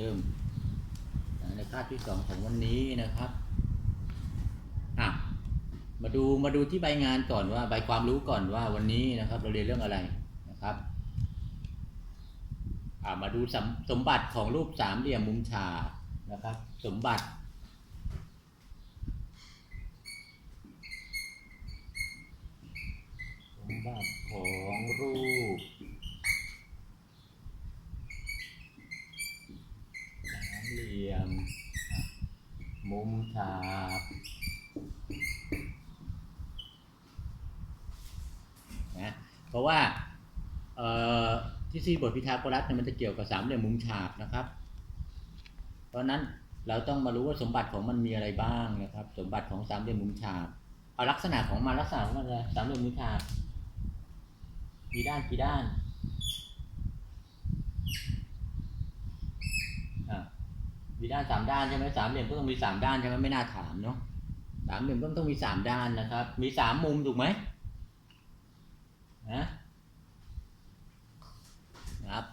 ดิมในคาบที่สองของวันนี้นะครับอะมาดูมาดูที่ใบงานก่อนว่าใบความรู้ก่อนว่าวันนี้นะครับ เราเรียนเรื่องอะไรนะครับอ่ามาดูสมสมบัติของรูปสามเหลี่ยมมุมฉากนะครับ สมบัติสมบัติของรูปสาม เหลี่ยม มุมฉากนะเพราะว่าที่ซีบทพิทาโกรัสเนี่ยมันจะเกี่ยวกับสามเหลี่ยมมุมฉากนะครับ เพราะนั้นเราต้องมารู้ว่าสมบัติของมันมีอะไรบ้างนะครับ สมบัติของสามเหลี่ยมมุมฉากเอาลักษณะของมันลักษณะของมันเลยสามเหลี่ยมมุมฉากกี่ด้านกี่ด้านอะ มีด้านสามด้านใช่ไหมสามเหลี่ยมก็ต้องมีสามด้านใช่ไหมไม่น่าถามเนาะสามเหลี่ยมก็ต้องมีสามด้านนะครับ มีสามมุมถูกไหมนะนะครับ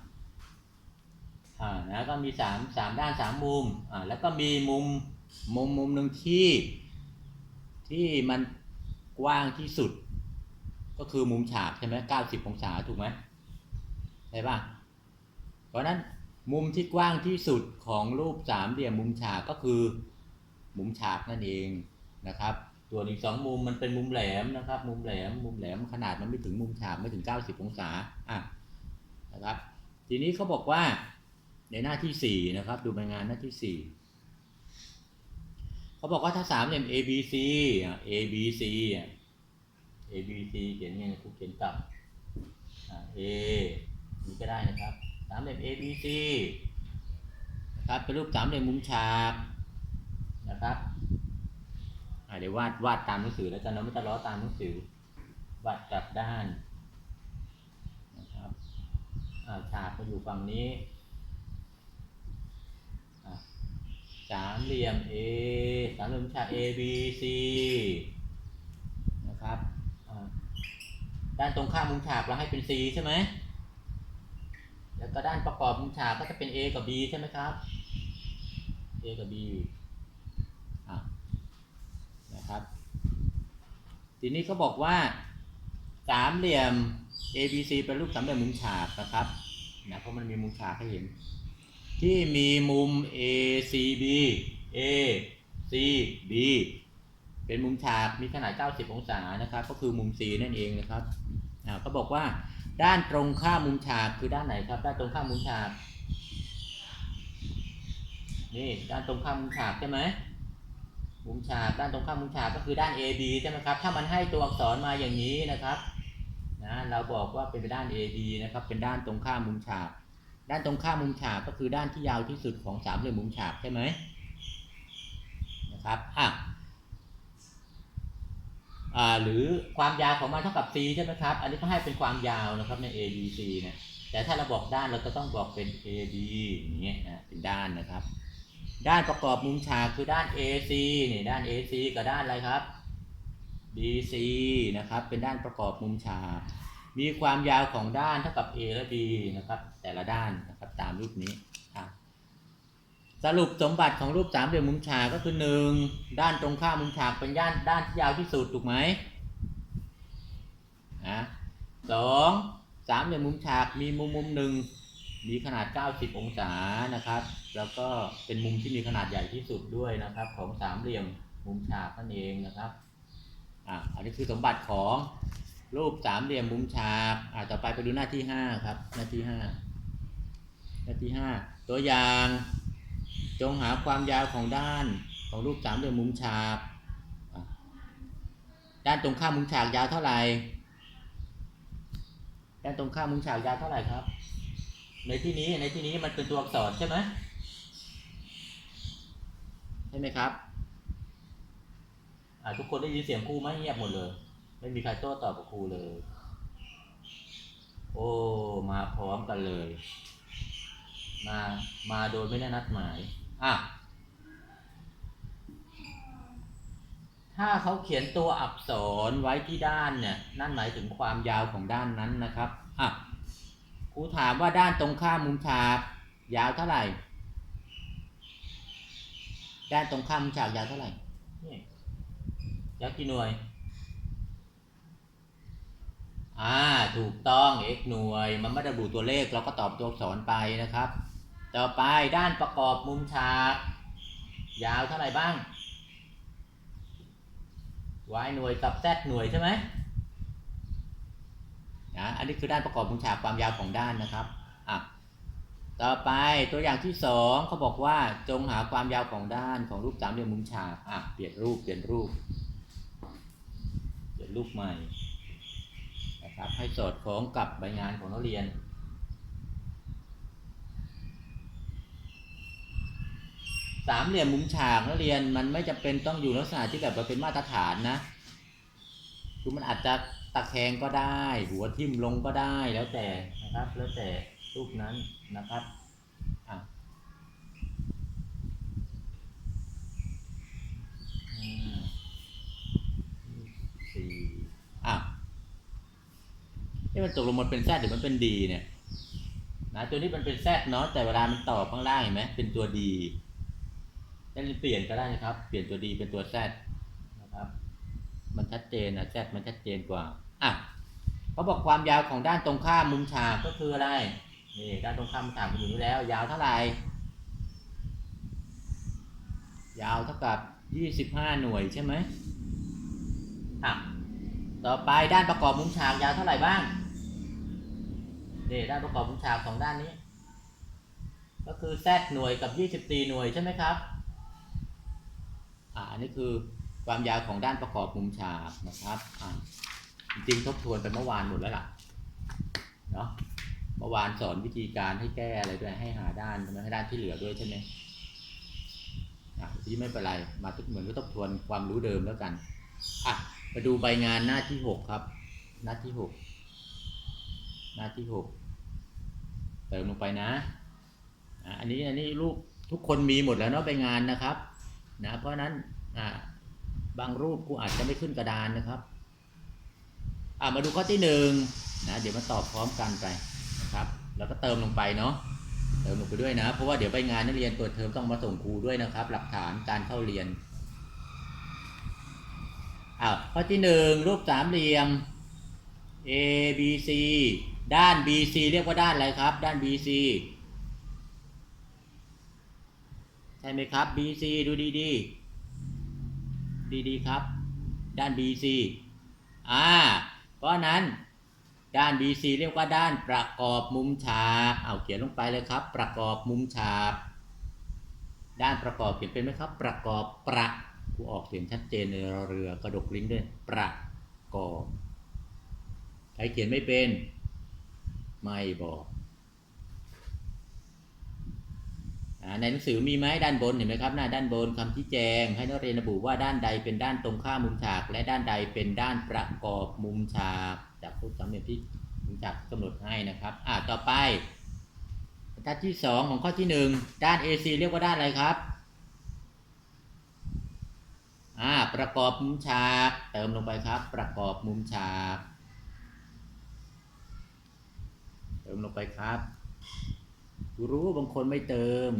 อ่านะก็มีสามสามด้านสามมุมอ่าแล้วก็มีมุมมุมมุมหนึ่งที่ที่มันกว้างที่สุด ก็คือมุมฉากใช่ไหมเก้าสิบองศาถูกไหมใช่ป่ะเพราะนั้น มุมที่กว้างที่สุดของรูปสามเหลี่ยมมุมฉากก็คือมุมฉากนั่นเองนะครับ ตัวอีกสองมุมมันเป็นมุมแหลมนะครับ มุมแหลม มุมแหลมขนาดมันไม่ถึงมุมฉากไม่ถึง 90 องศาอะนะครับ ทีนี้เขาบอกว่าในหน้าที่สี่นะครับ ดูใบงานหน้าที่สี่เขาบอกว่าถ้าสามเหลี่ยม ABC ABC A B C เขียนไงครูเขียนกลับอ่า A นี่ก็ได้นะครับ สามเหลี่ยม A B C นะครับเป็นรูปสามเหลี่ยมมุมฉากนะครับเดี๋ยววาดวาดตามหนังสือแล้วกันนะไม่ต้องล้อตามหนังสือวาดกลับด้านนะครับฉากมาอยู่ฝั่งนี้สามเหลี่ยม A สามเหลี่ยมมุมฉาก A B C นะครับด้านตรงข้ามมุมฉากเราให้เป็น C ใช่ไหม แล้วก็ด้านประกอบมุมฉากก็จะเป็น A กับ B ใช่ไหมครับ A กับ B อะนะครับ ทีนี้เขาบอกว่าสามเหลี่ยม ABC เป็นรูปสามเหลี่ยมมุมฉากนะครับนะเพราะมันมีมุมฉากให้เห็น ที่มีมุม ACB ACB เป็นมุมฉากมีขนาด 90 องศานะครับ ก็คือมุม C นั่นเองนะครับเขาบอกว่า ด้านตรงข้ามมุมฉากคือด้านไหนครับ ด้านตรงข้ามมุมฉากนี่ด้านตรงข้ามมุมฉากใช่ไหมมุมฉากด้านตรงข้ามมุมฉากก็คือด้าน AB ใช่ไหมครับ ถ้ามันให้ตัวอักษรมาอย่างนี้นะครับนะเราบอกว่าเป็นด้าน AB นะครับ เป็นด้านตรงข้ามมุมฉาก ด้านตรงข้ามมุมฉากก็คือด้านที่ยาวที่สุดของสามเหลี่ยมมุมฉากใช่ไหมนะครับอะอ่า หรือความยาวของมันเท่ากับ c ใช่ไหมครับ อันนี้ก็ให้เป็นความยาวนะครับใน a b c เนี่ย แต่ถ้าเราบอกด้านเราก็ต้องบอกเป็น a b อย่างเงี้ยนะเป็นด้านนะครับ ด้านประกอบมุมฉากคือด้าน ac นี่ด้าน ac กับด้านอะไรครับ bc นะครับ เป็นด้านประกอบมุมฉาก มีความยาวของด้านเท่ากับ a และ b นะครับ แต่ละด้านนะครับตามรูปนี้ สรุปสมบัติของรูปสามเหลี่ยมมุมฉากก็คือหนึ่งด้านตรงข้ามมุมฉากเป็นด้านด้านที่ยาวที่สุดถูกไหมนะสองสามเหลี่ยมมุมฉากมีมุมมุมหนึ่งมีขนาด 90 องศานะครับ แล้วก็เป็นมุมที่มีขนาดใหญ่ที่สุดด้วยนะครับ ของสามเหลี่ยมมุมฉากนั่นเองนะครับอะอันนี้คือสมบัติของรูปสามเหลี่ยมมุมฉากอะต่อไปไปดูหน้าที่ห้าครับ หน้าที่ห้าหน้าที่ห้าตัวอย่าง จงหาความยาวของด้านของรูปสามเหลี่ยมมุมฉาก ด้านตรงข้ามมุมฉากยาวเท่าไหร่ ด้านตรงข้ามมุมฉากยาวเท่าไหร่ครับ ในที่นี้ในที่นี้มันเป็นตัวอักษรใช่ไหมใช่ไหมครับทุกคนได้ยินเสียงครูไหมเงียบหมดเลย ไม่มีใครโต้ตอบกับครูเลย โอ้ มาพร้อมกันเลย มา มาโดยไม่ได้นัดหมาย อะถ้าเขาเขียนตัวอักษรไว้ที่ด้านเนี่ย นั่นหมายถึงความยาวของด้านนั้นนะครับอะครูถามว่าด้านตรงข้ามมุมฉาก ยาวเท่าไหร่ ด้านตรงข้ามมุมฉากยาวเท่าไหร่ยาวกี่หน่วย อ่า ถูกต้อง x หน่วย มันไม่ได้ระบุตัวเลข เราก็ตอบตัวอักษรไปนะครับ ต่อไปด้านประกอบมุมฉาก ยาวเท่าไหร่บ้าง y หน่วยกับ z หน่วยใช่ไหมนะอันนี้คือด้านประกอบมุมฉากความยาวของด้านนะครับอะต่อไปตัวอย่างที่สองเขาบอกว่าจงหาความยาวของด้านของรูปสามเหลี่ยมมุมฉากอะเปลี่ยนรูปเปลี่ยนรูปเปลี่ยนรูปใหม่นะครับให้สอดคล้องกับใบงานของนักเรียน สามเหลี่ยมมุมฉากนักเรียนมันไม่จำเป็นต้องอยู่ลักษณะที่แบบว่าเป็นมาตรฐานนะคือมันอาจจะตะแคงก็ได้ หัวทิ่มลงก็ได้แล้วแต่นะครับ แล้วแต่รูปนั้นนะครับอะสี่อะนี่มันตกลงมันเป็นแซดหรือมันเป็นดีเนี่ยนะตัวนี้มันเป็นแซดเนาะแต่เวลามันต่อข้างล่างเห็นไหมเป็นตัวดี จะเปลี่ยนก็ได้นะครับ เปลี่ยนตัวดีเป็นตัว Z นะครับ มันชัดเจนนะ Z มันชัดเจนกว่าอะเขาบอกความยาวของด้านตรงข้ามมุมฉากก็คืออะไรนี่ด้านตรงข้ามมุมฉากมันอยู่นี่แล้ว ยาวเท่าไหร่ยาวเท่ากับ25หน่วยใช่ไหมอะต่อไปด้านประกอบมุมฉากยาวเท่าไหร่บ้างนี่ด้านประกอบมุมฉากของด้านนี้ ก็คือ Z หน่วยกับ24หน่วยใช่ไหมครับ อันนี้คือความยาวของด้านประกอบมุมฉากนะครับจริงทบทวนไปเมื่อวานหมดแล้วล่ะเนาะเมื่อวานสอนวิธีการให้แก้อะไรด้วยให้หาด้านใช่ไหมให้ด้านที่เหลือด้วยใช่ไหมอะที่ไม่เป็นไรมาทุกเหมือนก็ทบทวนความรู้เดิมแล้วกันอะมาดูใบงานหน้าที่หกครับ หน้าที่หกหน้าที่หกเติมลงไปนะอะอันนี้อันนี้รูปทุกคนมีหมดแล้วเนาะใบงานนะครับ นะเพราะนั้นบางรูปกูอาจจะไม่ขึ้นกระดานนะครับมาดูข้อที่หนึ่งนะเดี๋ยวมาตอบพร้อมกันไปนะครับ แล้วก็เติมลงไปเนาะเติมลงไปด้วยนะ เพราะว่าเดี๋ยวไปงานนักเรียนเปิดเทอมต้องมาส่งครูด้วยนะครับ หลักฐานการเข้าเรียนอ้าวข้อที่หนึ่งรูปสามเหลี่ยม A B C ด้าน B C เรียกว่าด้านอะไรครับ ด้าน b C ใช่ไหมครับ BC ดูดีดีดีดีๆครับ ด้าน BC อ่า เพราะนั้นด้าน BC เรียกว่าด้านประกอบมุมฉากเอาเขียนลงไปเลยครับ ประกอบมุมฉาก ด้านประกอบเขียนเป็นไหมครับ ประกอบประกูออกเสียงชัดเจนในเรือกระดกลิ้นด้วย ประกอบ ใครเขียนไม่เป็น ไม่บอก อ่า ในหนังสือมีไหมด้านบนเห็นไหมครับหน้าด้านบนคำชี้แจง ให้นักเรียนระบุว่าด้านใดเป็นด้านตรงข้ามมุมฉาก และด้านใดเป็นด้านประกอบมุมฉากจากรูปสามเหลี่ยมที่มุมฉากกำหนดให้นะครับอ่าต่อไปบรรทัดที่สองของข้อที่หนึ่งด้าน AC เรียกว่าด้านอะไรครับอ่าประกอบมุมฉากเติมลงไปครับ ประกอบมุมฉากเติมลงไปครับรู้บางคนไม่เติม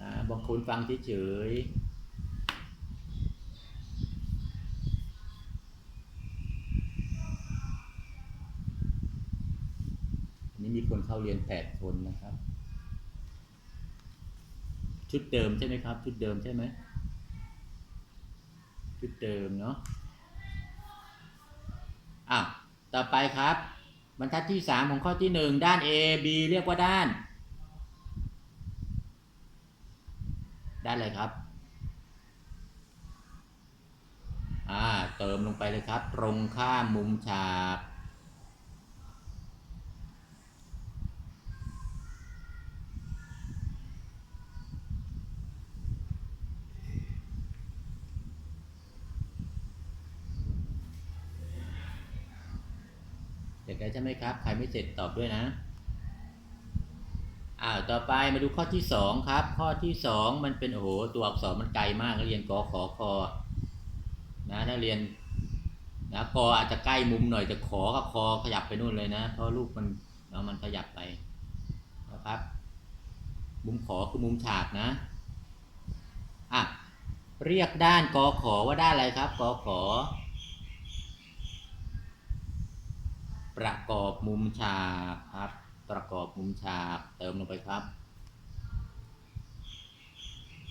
นะบางคนฟังเฉยๆอันนี้มีคนเข้าเรียนแปดคนนะครับ ชุดเดิมใช่ไหมครับ ชุดเดิมใช่ไหมชุดเดิมเนาะอะต่อไปครับ บรรทัดที่สามของข้อที่หนึ่งด้าน A B เรียกว่าด้าน ได้านอะไรครับ อ่า เติมลงไปเลยครับ ตรงข้ามมุมฉาก เสร็จแล้วใช่ไหมครับ ใครไม่เสร็จตอบด้วยนะ อ่าต่อไปมาดูข้อที่สองครับ ข้อที่สองมันเป็นโอ้โหตัวอักษรมันไกลมากนักเรียนกอขอคอนะนักเรียนนะกออาจจะใกล้มุมหน่อยแต่ขอกับคอขยับไปนู่นเลยนะ เพราะลูกมันเนาะมันขยับไปนะครับ มุมขอคือมุมฉากนะอะเรียกด้านกอขอว่าด้านอะไรครับกอขอ ประกอบมุมฉากครับ ประกอบมุมฉากเติมลงไปครับ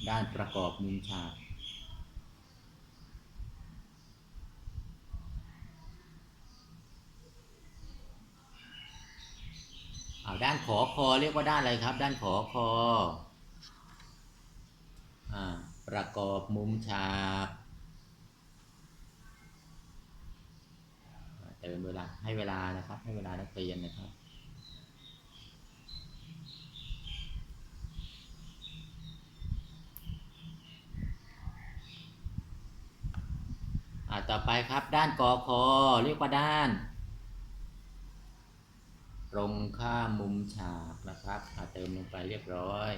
ด้านประกอบมุมฉาก เอาด้านขอคอเรียกว่าด้านอะไรครับ ด้านขอคออ่าประกอบมุมฉากเติมเวลาให้เวลานะครับ ให้เวลานักเรียนนะครับ ต่อไปครับ ด้านกอคอเรียกว่าด้าน ตรงข้ามมุมฉากนะครับเติมลงไปเรียบร้อย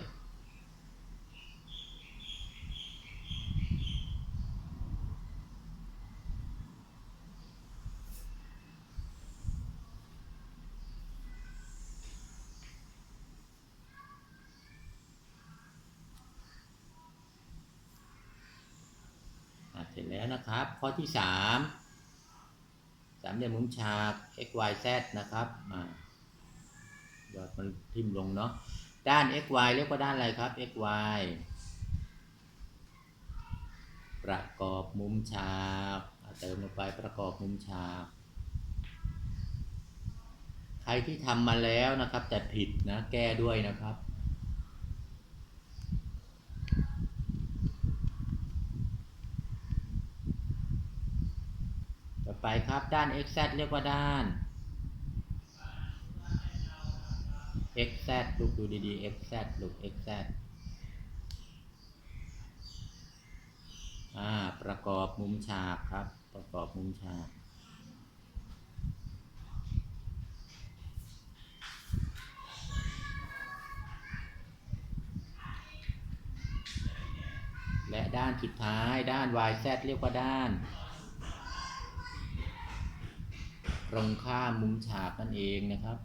อะเสร็จแล้ว นะครับ ข้อที่สามสามเหลี่ยมมุมฉาก x y z นะครับยอดมันทิ่มลงเนาะ ด้าน x y เรียกว่าด้านอะไรครับ x y ประกอบมุมฉากเติมลงไปประกอบมุมฉาก ใครที่ทำมาแล้วนะครับ แต่ผิดนะ แก้ด้วยนะครับ ไปครับด้าน x z เรียกว่าด้าน x z ลูกดูดีๆ x z ลูก x z อ่าประกอบมุมฉากครับ ประกอบมุมฉากและด้านสุดท้ายด้าน y z เรียกว่าด้าน ตรงข้ามมุมฉากนั่นเองนะครับ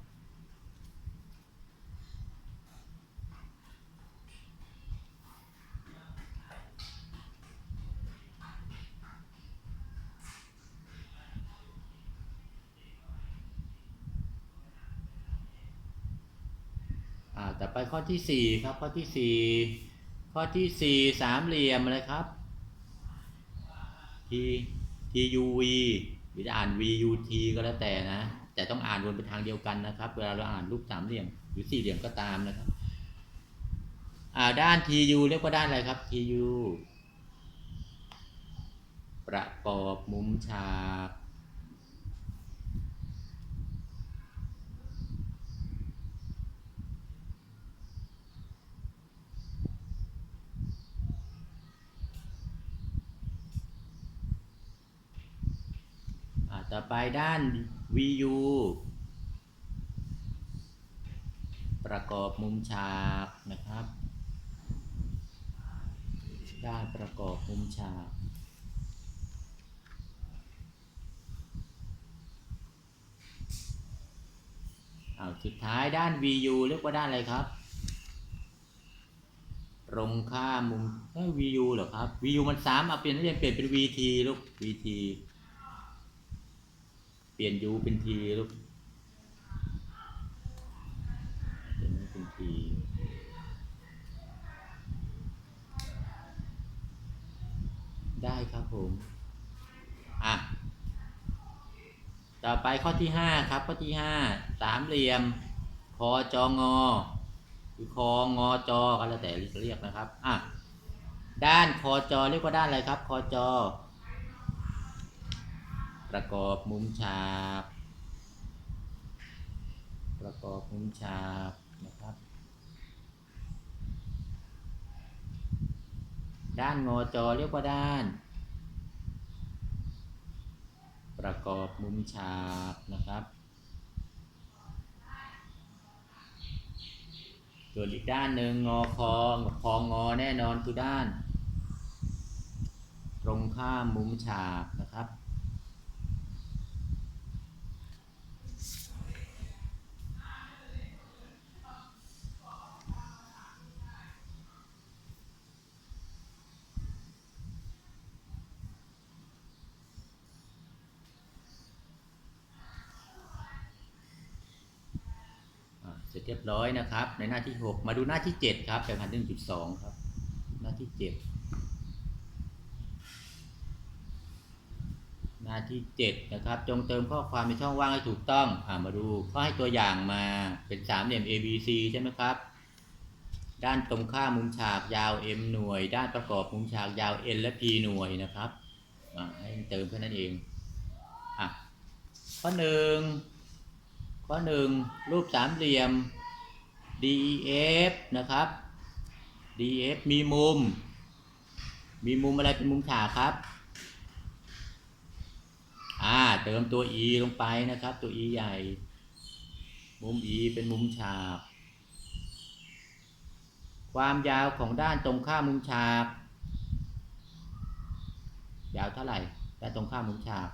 ต่อไปข้อที่สี่ครับ ข้อที่สี่ข้อที่สี่สามเหลี่ยมอะไรครับ T T U V หรือจะอ่าน V U T ก็แล้วแต่นะ แต่ต้องอ่านวนไปทางเดียวกันนะครับ เวลาเราอ่านรูปสามเหลี่ยมหรือสี่เหลี่ยมก็ตามนะครับอ่าด้าน T U เรียกว่าด้านอะไรครับ T U ประกอบมุมฉาก อ่าต่อไปด้าน VU ประกอบมุมฉากนะครับ ด้านประกอบมุมฉากเอาสุดท้ายด้าน VU เรียกว่าด้านอะไรครับ ตรงข้ามมุมเอ้ย VU เหรอครับ VU มันซ้ำเอาเปลี่ยนเปลี่ยนเป็น VT ลูก VT เปลี่ยน U เป็น T ลูกเปลี่ยนเป็น T ได้ครับผม อะ ต่อไปข้อที่ห้าครับ ข้อที่ห้าสามเหลี่ยม คอจองอหรือคองอจอก็แล้วแต่เรียกนะครับ อะ ด้านคอจอเรียกว่าด้านอะไรครับ คอจอ ประกอบมุมฉาก ประกอบมุมฉากนะครับ ด้านงอจอเรียกว่าด้าน ประกอบมุมฉากนะครับ ส่วนอีกด้านหนึ่งงอคองคองอแน่นอนคือด้าน ตรงข้ามมุมฉากนะครับ เรียบร้อยนะครับ ในหน้าที่ 6 มาดูหน้าที่ 7 ครับแบบพันหนึ่งจุดสองครับ หน้าที่ 7 หน้าที่ 7 นะครับ จงเติมข้อความในช่องว่างให้ถูกต้องอ่ามาดูเขาให้ตัวอย่างมาเป็นสามเหลี่ยม A B C ใช่ไหมครับด้านตรงข้ามมุมฉากยาว M หน่วย ด้านประกอบมุมฉากยาว N และ P หน่วยนะครับให้เติมแค่นั้นเองอะข้อหนึ่งข้อหนึ่งรูปสามเหลี่ยม DEF นะครับ DEF มีมุม มีมุมอะไรเป็นมุมฉากครับ อ่า เติมตัว e ลงไปนะครับ ตัว e ใหญ่ มุม e เป็นมุมฉาก ความยาวของด้านตรงข้ามมุมฉาก ยาวเท่าไหร่ ด้านตรงข้ามมุมฉาก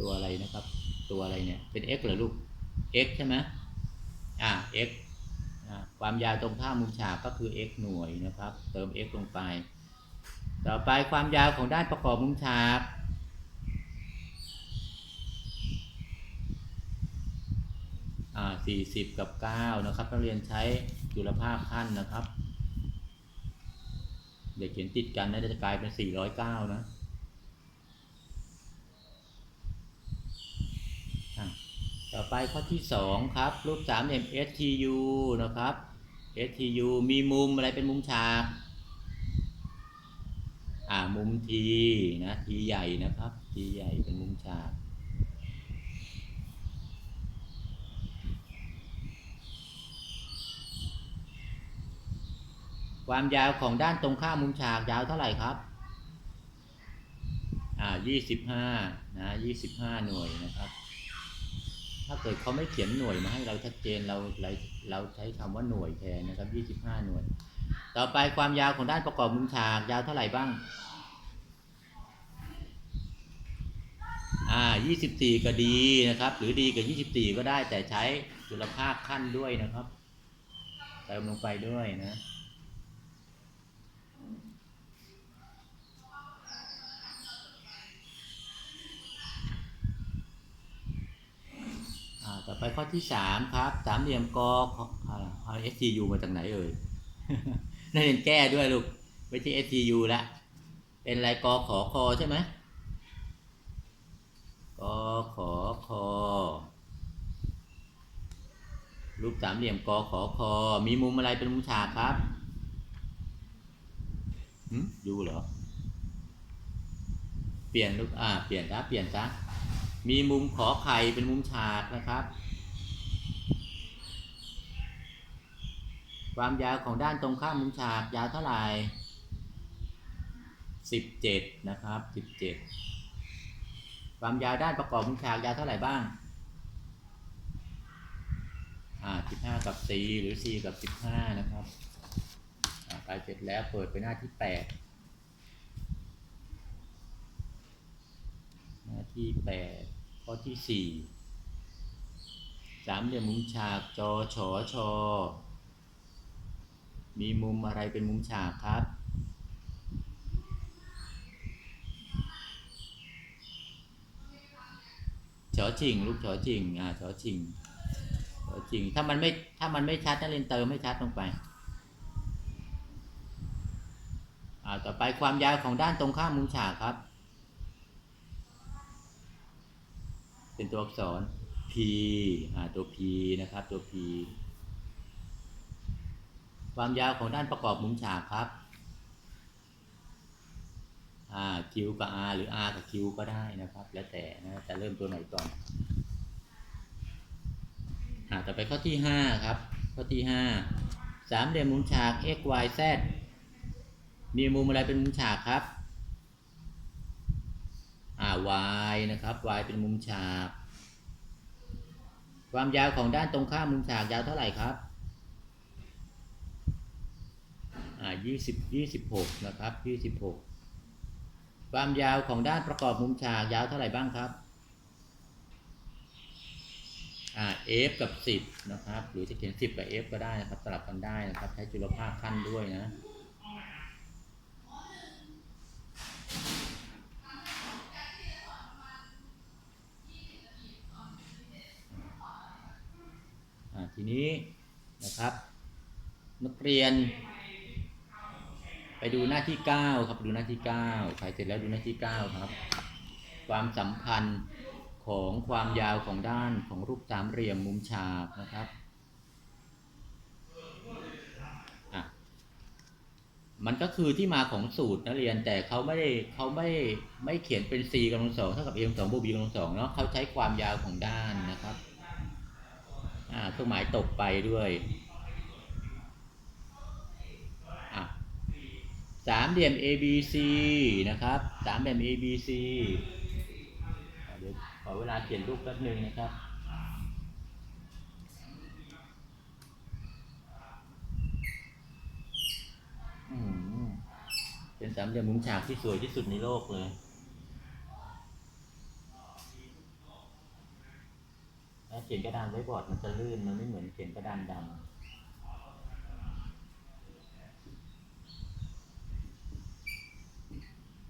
ตัวอะไรนะครับ ตัวอะไรเนี่ย เป็น x เหรอลูก x ใช่ไหม อ่า x อ่าความยาวตรงข้ามมุมฉากก็คือ x หน่วยนะครับ เติม x ลงไป ต่อไปความยาวของด้านประกอบมุมฉาก อ่าสี่สิบกับเก้านะครับนักเรียนใช้จุลภาคขั้นนะครับ เดี๋ยวเขียนติดกันนะจะกลายเป็นสี่ร้อยเก้านะ ต่อไปข้อที่สองครับ รูปสามเหลี่ยม STU นะครับ STU มีมุมอะไรเป็นมุมฉากอ่ามุม T นะ T ใหญ่นะครับ T ใหญ่เป็นมุมฉากความยาวของด้านตรงข้ามมุมฉากยาวเท่าไหร่ครับ อ่ายี่สิบห้านะยี่สิบห้าหน่วยนะครับ ถ้าเกิดเขาไม่เขียนหน่วยมาให้เราชัดเจนเราเราเราใช้คำว่าหน่วยแทนนะครับยี่สิบห้าหน่วย ต่อไปความยาวของด้านประกอบมุมฉากยาวเท่าไหร่บ้าง อ่ายี่สิบสี่ก็ดีนะครับ หรือดีกับยี่สิบสี่ก็ได้แต่ใช้จุลภาคขั้นด้วยนะครับเติมลงไปด้วยนะ ต่อไปข้อที่สามครับ สามเหลี่ยมกอขอาเอา STU มาจากไหนเอ่ยนั่นเรียนแก้ด้วยลูกไม่ใช่ STU ละเป็นอะไรกอขอคอใช่ไหมกอขอคอรูปสามเหลี่ยมกอขอคอมีมุมอะไรเป็นมุมฉากครับหืมยูเหรอ เปลี่ยนลูกอ่า เปลี่ยนซะเปลี่ยนซะ มีมุมขอไข่เป็นมุมฉากนะครับ ความยาวของด้านตรงข้ามมุมฉากยาวเท่าไหร่17 นะครับ 17 ความยาวด้านประกอบมุมฉากยาวเท่าไหร่บ้าง อ่า 15 กับ 4 หรือ 4 กับ 15 นะครับไปเสร็จแล้วเปิดไปหน้าที่ 8 น้าที่แปดข้อที่สี่สามเหลี่ยมมุมฉากจอฉอชอมีมุมอะไรเป็นมุมฉากครับฉอชิงลูกฉอชิงอ่าฉอชิงฉอชิงถ้ามันไม่ถ้ามันไม่ชัดนักเรียนเติมไม่ชัดลงไปอ่าต่อไปความยาวของด้านตรงข้ามมุมฉากครับ เป็นตัวอักษร p อ่าตัว p นะครับตัว p ความยาวของด้านประกอบมุมฉากครับอ่า q กับ r หรือ r กับ q ก็ได้นะครับ แล้วแต่นะจะเริ่มตัวไหนก่อนอ่าต่อไปข้อที่ห้าครับ ข้อที่ห้าสามเหลี่ยมมุมฉาก x y z มีมุมอะไรเป็นมุมฉากครับ อ่า y นะครับ y เป็นมุมฉาก ความยาวของด้านตรงข้ามมุมฉากยาวเท่าไหร่ครับอ่ายี่สิบยี่สิบหกนะครับยี่สิบหกความยาวของด้านประกอบมุมฉากยาวเท่าไหร่บ้างครับอ่า f กับสิบนะครับ หรือจะเขียนสิบกับ f ก็ได้นะครับสลับกันได้นะครับ ใช้จุลภาคขั้นด้วยนะ ทีนี้นะครับ นักเรียน ไปดูหน้าที่ 9 ครับดูหน้าที่9ใครเสร็จแล้วดูหน้าที่ 9 ครับ ความสัมพันธ์ของความยาวของด้านของรูปสามเหลี่ยมมุมฉากนะครับมันก็คือที่มาของสูตรนักเรียนแต่เขาไม่ได้เขาไม่ไม่เขียนเป็น c กำลังสองเท่ากับ a กำลังสองบวก b กำลังสองเนาะเขาใช้ความยาวของด้านนะครับ เครื่องหมายตกไปด้วยสามเหลี่ยม ABC นะครับสามเหลี่ยม ABC เดี๋ยวขอเวลาเขียนรูปแป๊บหนึงนะครับเป็นสามเหลี่ยมมุมฉากที่สวยที่สุดในโลกเลย ถ้าเขียนกระดานไว้บอร์ดมันจะลื่นมันไม่เหมือนเขียนกระดานดำ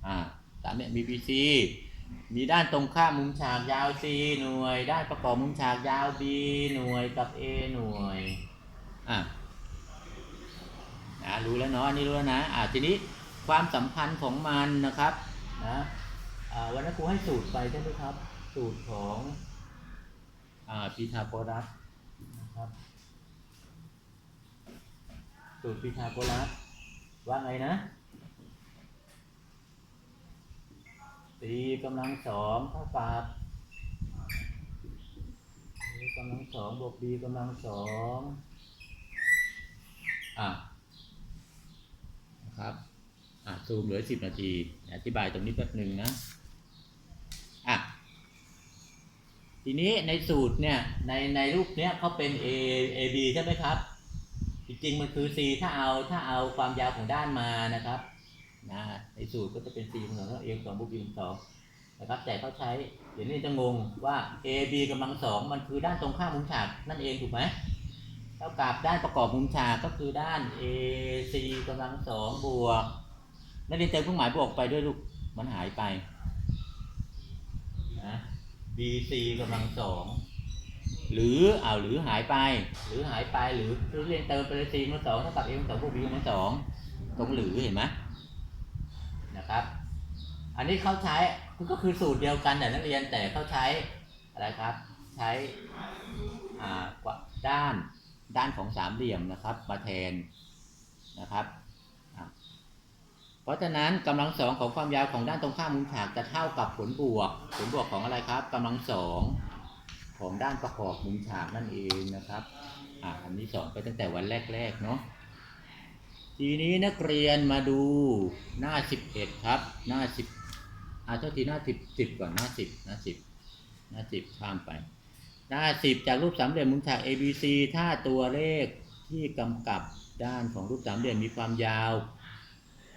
อ่าสามเหลี่ยม BBC มีด้านตรงข้ามมุมฉากยาว C หน่วย ด้านประกอบมุมฉากยาว B หน่วยกับ A หน่วย อะนะรู้แล้วเนาะอันนี้รู้แล้วนะ อ่าทีนี้ความสัมพันธ์ของมันนะครับ นะ อ่าวันนั้นครูให้สูตรไปใช่ไหมครับ สูตรของ พีทาโกรัสนะครับสูตรพีทาโกรัสว่าไงนะตีกำลังสองเท่ากับตีกำลังสองบวกบีกำลังสองอะนะครับอะซูมเหลือสิบนาที อธิบายตรงนี้แป๊บหนึ่งนะอะ ทีนี้ในสูตรเนี่ยในในรูปเนี้ยเขาเป็น A A B ใช่ไหมครับ จริงๆมันคือ C ถ้าเอาถ้าเอาความยาวของด้านมานะครับนะในสูตรก็จะเป็น C ของเราเองสองบวก B สองนะครับแต่เขาใช้เดี๋ยวนี้จะงงว่า A B กำลังสองมันคือด้านตรงข้ามมุมฉากนั่นเองถูกไหมเท่ากับด้านประกอบมุมฉากก็คือด้าน AC กำลังสองบวกนักเรียนเติมเครื่องหมายบวกไปด้วยลูกมันหายไป BC กำลังสองหรือเอาหรือหายไป หรือหายไปหรือนักเรียนเติมไปเลย C กำลังสองเท่ากับ A กำลังสองบวก B กำลังสองตรงหรือเห็นไหมนะครับ อันนี้เขาใช้ก็คือสูตรเดียวกันแต่นักเรียนแต่เขาใช้อะไรครับ ใช้อ่ากวาด้านด้านของสามเหลี่ยมนะครับมาแทนนะครับ เพราะฉะนั้นกำลังสองของความยาวของด้านตรงข้ามมุมฉากจะเท่ากับผลบวก ผลบวกของอะไรครับกำลังสองของด้านประกอบมุมฉากนั่นเองนะครับอะอันนี้สอนไปตั้งแต่วันแรกๆเนาะทีนี้นักเรียนมาดูหน้าสิบเอ็ดครับ หน้าสิบอะโทษทีหน้าสิบสิบก่อนหน้าสิบหน้าสิบหน้าสิบข้ามไป หน้าสิบจากรูปสามเหลี่ยมมุมฉาก ABC ถ้าตัวเลขที่กำกับด้านของรูปสามเหลี่ยมมีความยาว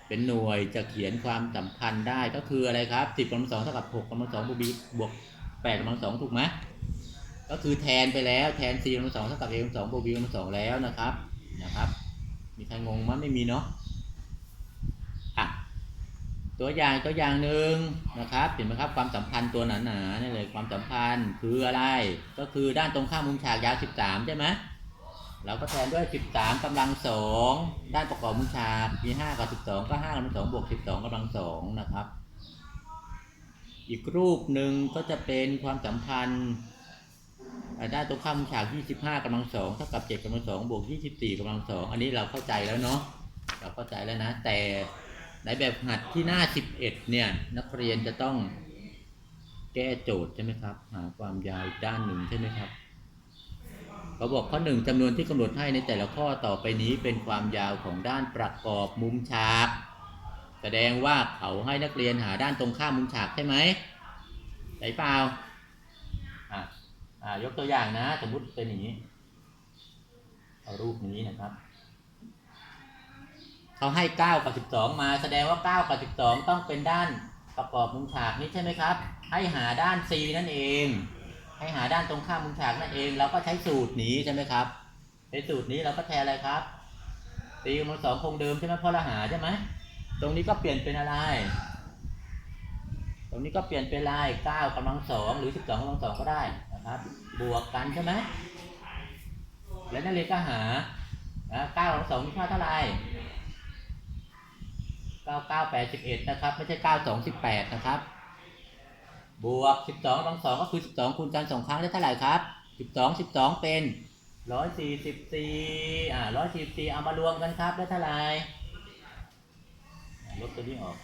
เป็นหน่วยจะเขียนความสัมพันธ์ได้ก็คืออะไรครับ10กำลังสองเท่ากับ6กำลังสองบวกบวก8กำลังสองถูกไหมก็คือแทนไปแล้วแทน c กำลังสองเท่ากับ a กำลังสองบวก b กำลังสองแล้วนะครับนะครับ มีใครงงมั้ยไม่มีเนาะอะตัวอย่างตัวอย่างหนึ่งนะครับเห็นไหมครับความสัมพันธ์ตัวหนาๆนี่เลยความสัมพันธ์คืออะไร ก็คือด้านตรงข้ามมุมฉากยาว 13 ใช่ไหม เราก็แทนด้วย 13กำลังสองด้านประกอบมุมฉากมี5กับ 12 ก็ 5กำลังสองบวก 12กำลังสองนะครับ อีกรูปหนึ่งก็จะเป็นความสัมพันธ์ด้านตรงข้ามุมฉาก 25กำลังสองเท่ากับ 7กำลังสองบวก 24กำลังสองอันนี้เราเข้าใจแล้วเนาะเราเข้าใจแล้วนะ แต่ในแบบหัดที่หน้า 11 เนี่ย นักเรียนจะต้องแก้โจทย์ใช่ไหมครับ หาความยาวด้านหนึ่งใช่ไหมครับ เขาบอกข้อหนึ่งจำนวนที่กำหนดให้ในแต่ละข้อต่อไปนี้เป็นความยาวของด้านประกอบมุมฉาก แสดงว่าเขาให้นักเรียนหาด้านตรงข้ามมุมฉากใช่ไหมใช่เปล่าอะอ่ายกตัวอย่างนะ สมมุติเป็นอย่างนี้เอารูปนี้นะครับเขาให้ 9 กับ 12 มาแสดงว่า 9 กับ 12 ต้องเป็นด้านประกอบมุมฉากนี้ใช่ไหมครับ ให้หาด้าน C นั่นเอง ให้หาด้านตรงข้ามมุมฉากนั่นเอง เราก็ใช้สูตรนี้ใช่ไหมครับในสูตรนี้เราก็แทนอะไรครับตีกำลังสองคงเดิมใช่ไหมเพราะเราหาใช่ไหมตรงนี้ก็เปลี่ยนเป็นอะไร ตรงนี้ก็เปลี่ยนเป็นลาย9กำลังสองหรือ12กำลังสองก็ได้นะครับ บวกกันใช่ไหมแล้วนักเรียนก็หาเก้ากำลบสองมีค่าเท่าไหร่เก้าเก้าแปดสิบเอ็ดนะครับ ไม่ใช่เก้าสองสิบแปดนะครับ บวกสิบสองลบสองก็คือสิบสองคูณกันสองครั้งได้เท่าไหร่ครับสิบสองสิบสองเป็นร้อยสี่สิบสี่อ่าร้อยสี่สิบสี่เอามารวมกันครับได้เท่าไหร่ลบตัวนี้ออก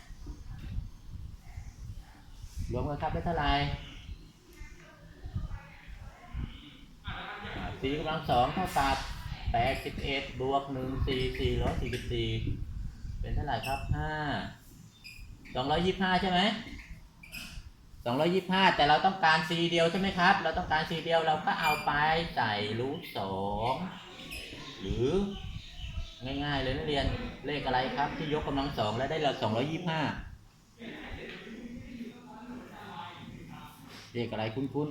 รวมกันครับได้เท่าไหร่สี่กำลังสองเท่ากับแปดสิบเอ็ดบวกหนึ่งสี่สี่ร้อยสี่สิบสี่เป็นเท่าไหร่ครับห้าสองร้อยยี่ห้าใช่ไหม สองร้อยยี่ห้าแต่เราต้องการ c เดียวใช่ไหมครับ เราต้องการ c เดียวเราก็เอาไปใส่รูทสองหรือง่ายๆเลยนักเรียนเลขอะไรครับ ที่ยกกำลังสองแล้วได้เราสองร้อยยี่ห้าเลขอะไรคุ้นคุ้น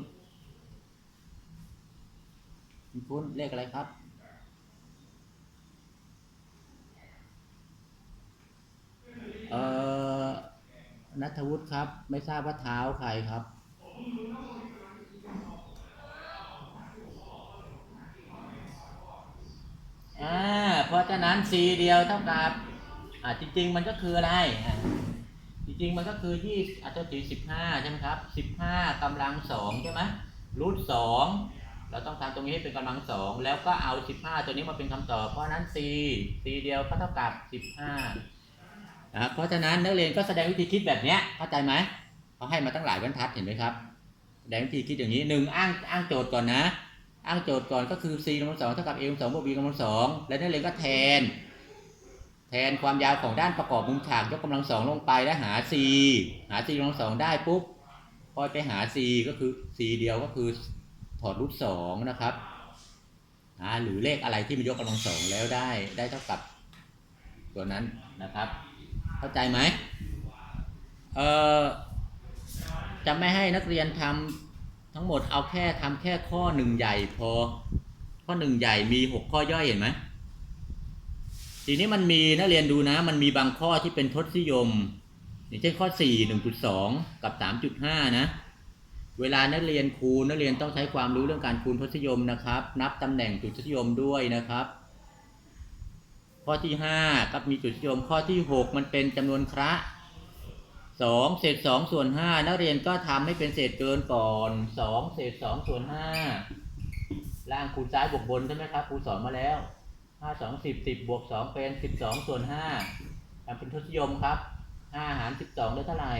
คุ้นคุ้นๆเลขอะไรครับเอ่อ นัทวุฒิครับ ไม่ทราบว่าเท้าใครครับอ่าเพราะฉะนั้น c เดียวเท่ากับอ่าจริง ๆ มันก็คืออะไรอ่าจริง ๆ มันก็คือยี่อัตราตีสิบห้าใช่ไหมครับสิบห้ากำลังสองใช่ไหมรูทสองเราต้องทำตรงนี้ให้เป็นกำลังสองแล้วก็เอาสิบห้าตัวนี้มาเป็นคำตอบเพราะฉะนั้น c c เดียวก็เท่ากับสิบห้า นะครับเพราะฉะนั้นนักเรียนก็แสดงวิธีคิดแบบเนี้ยเข้าใจไหมเขาให้มาตั้งหลายบรรทัดเห็นไหมครับแสดงวิธีคิดอย่างนี้หนึ่งอ้างอ้างโจทย์ก่อนนะ อ้างโจทย์ก่อนก็คือ c กำลังสองเท่ากับ a กำลังสองบวก b กำลังสองแล้วนักเรียนก็แทน แทนความยาวของด้านประกอบมุมฉากยกกำลังสองลงไปแล้วหา c หา c กำลังสองได้ปุ๊บพอไปหา c ก็คือ c เดียวก็คือถอดรูทสองนะครับหรือเลขอะไรที่มันยกกำลังสองแล้วได้ได้เท่ากับตัวนั้นนะครับ เข้าใจไหมเอ่อจะไม่ให้นักเรียนทำทั้งหมดเอาแค่ทำแค่ข้อหนึ่งใหญ่พอ ข้อหนึ่งใหญ่มีหกข้อย่อยเห็นไหมทีนี้มันมีนักเรียนดูนะ มันมีบางข้อที่เป็นทศนิยม อย่างเช่นข้อ4 1.2กับ3.5นะ เวลานักเรียนคูณนักเรียนต้องใช้ความรู้เรื่องการคูณทศนิยมนะครับ นับตำแหน่งจุดทศนิยมด้วยนะครับ ข้อที่5ครับมีจุดทศนิยมข้อที่6มันเป็นจำนวนคระ2เศษ2ส่วน5นักเรียนก็ทำให้เป็นเศษเกินก่อน2เศษ2ส่วน5ล่างคูณซ้ายบวกบนใช่ไหมครับครูสอนมาแล้วห้าสองสิบสิบบวกสองเป็นสิบสองส่วนห้าทำเป็นทศนิยมครับห้าหารสิบสองได้เท่าไหร่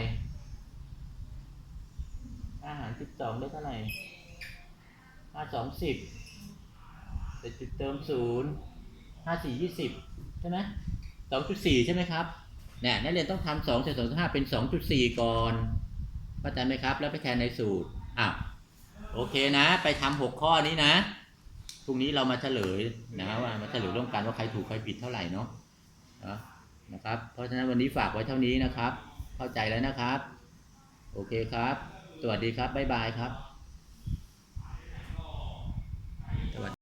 ห้าหารสิบสองได้เท่าไหร่ห้าสองสิบเสร็จจุดเติมศูนย์ห้าสี่ยี่สิบ ใช่ไหมสองจุดสี่ใช่ไหมครับเนี่ยนักเรียนต้องทำสองส่วนสองห้าเป็นสองจุดสี่ก่อนเข้าใจไหมครับ แล้วไปแทนในสูตรอะโอเคนะ ไปทำหกข้อนี้นะพรุ่งนี้เรามาเฉลยนะว่ามาเฉลยร่วมกันว่าใครถูกใครผิดเท่าไหร่เนาะนะครับ เพราะฉะนั้นวันนี้ฝากไว้เท่านี้นะครับ เข้าใจแล้วนะครับ โอเคครับ สวัสดีครับ บ๊ายบายครับ